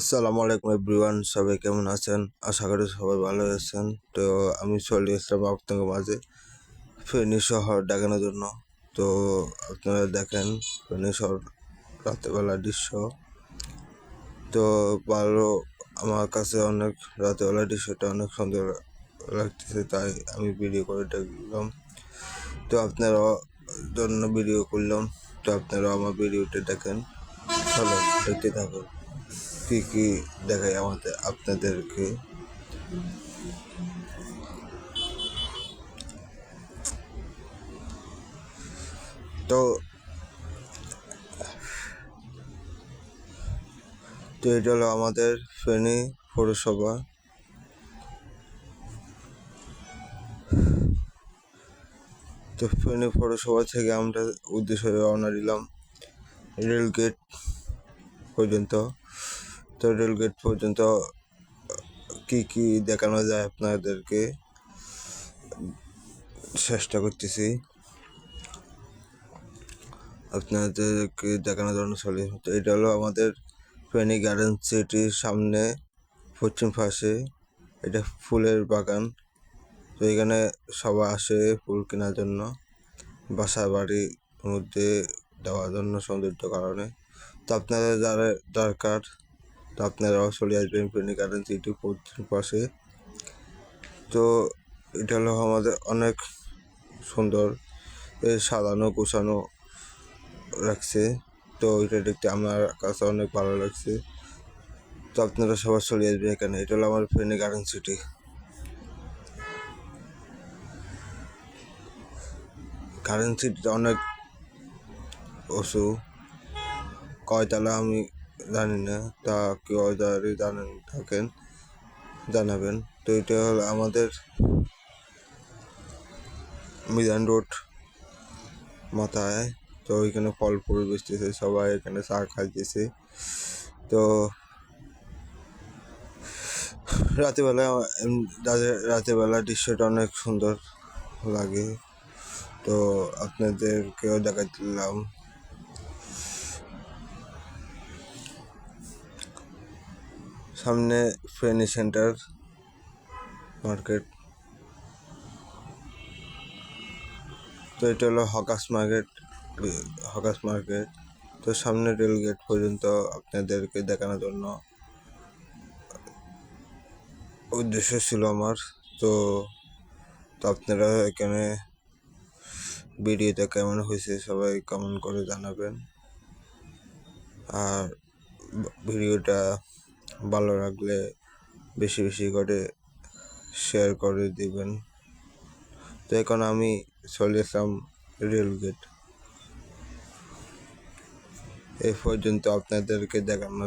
আসসালামু আলাইকুম এভরিওয়ান, সবাই কেমন আছেন? আশা করি সবাই ভালো আছেন। তো আমি চলে এসলাম আপনাদের মাঝে ফেনী শহর দেখানোর জন্য। তো আপনারা দেখেন ফেনী শহর রাতেরবেলা দৃশ্য। তো ভালো, আমার কাছে অনেক রাতেরবেলা দৃশ্যটা অনেক সুন্দর লাগতেছে, তাই আমি ভিডিও করে দেখলাম। তো আপনারা জন্য ভিডিও করলাম। তো আপনারা আমার ভিডিওটা দেখেন। চলো দেখতে থাকুন। কি কি দেখাই আমাদের, আপনাদেরকে? তো তো এটা হলো আমাদের ফেনী পৌরসভা। তো ফেনী পৌরসভা থেকে আমরা উদ্দেশ্যে রওনা দিলাম রেলগেট পর্যন্ত। তো রেলগেট পর্যন্ত কি কি দেখানো যায় আপনাদেরকে? চেষ্টা করতেছি। আপনাদেরকে দেখানোর জন্য চলে তো এটা হলো আমাদের ফেনী গার্ডেন সিটির সামনে, পশ্চিম পাশে। এটা ফুলের বাগান। তো এখানে সবাই আসে ফুল কেনার জন্য। বাসা বাড়ির মধ্যে দেওয়ার জন্য সৌন্দর্য কারণে। তো আপনাদের যারা দরকার তো আপনারাও চলে আসবেন ফেনী গার্ডেন সিটি পশ্চিম পাশে। তো এটা হলো আমাদের অনেক সুন্দর সাজানো গোছানো রাখছে। তো এটা দেখতে আমার কাছে অনেক ভালো লাগছে। তো আপনারা সবার চলে আসবেন এখানে। এটা হলো আমার ফেনী গার্ডেন সিটি গার্ডেন সিটিতে অনেক পশু কয়তলা আমি জানি না তা কেউ যারা জানেন, থাকেন, জানাবেন। তো এটা হলো আমাদের মিজান রোড মাথায়। তো ওইখানে ফল ফুল বেচতেছে, সবাই এখানে চা খাইতেছে। তো রাতেরবেলা রাতেরবেলা দৃশ্যটা অনেক সুন্দর লাগে। তো আপনাদেরকেও দেখাচ্ছিলাম সামনে ফ্রেনি সেন্টার মার্কেট। তো এটা হলো হকাস মার্কেট হকাস মার্কেট। তো সামনে রেলগেট পর্যন্ত আপনাদেরকে দেখানোর জন্য উদ্দেশ্য ছিল আমার। তো তো আপনারা এখানে ভিডিওটা কেমন হয়েছে সবাই কমেন্ট করে জানাবেন। আর ভিডিওটা ভালো লাগলে বেশি বেশি করে শেয়ার করে দিবেন। তো এখন আমি চলে এসলাম রেলগেট এ পর্যন্ত আপনাদেরকে দেখানো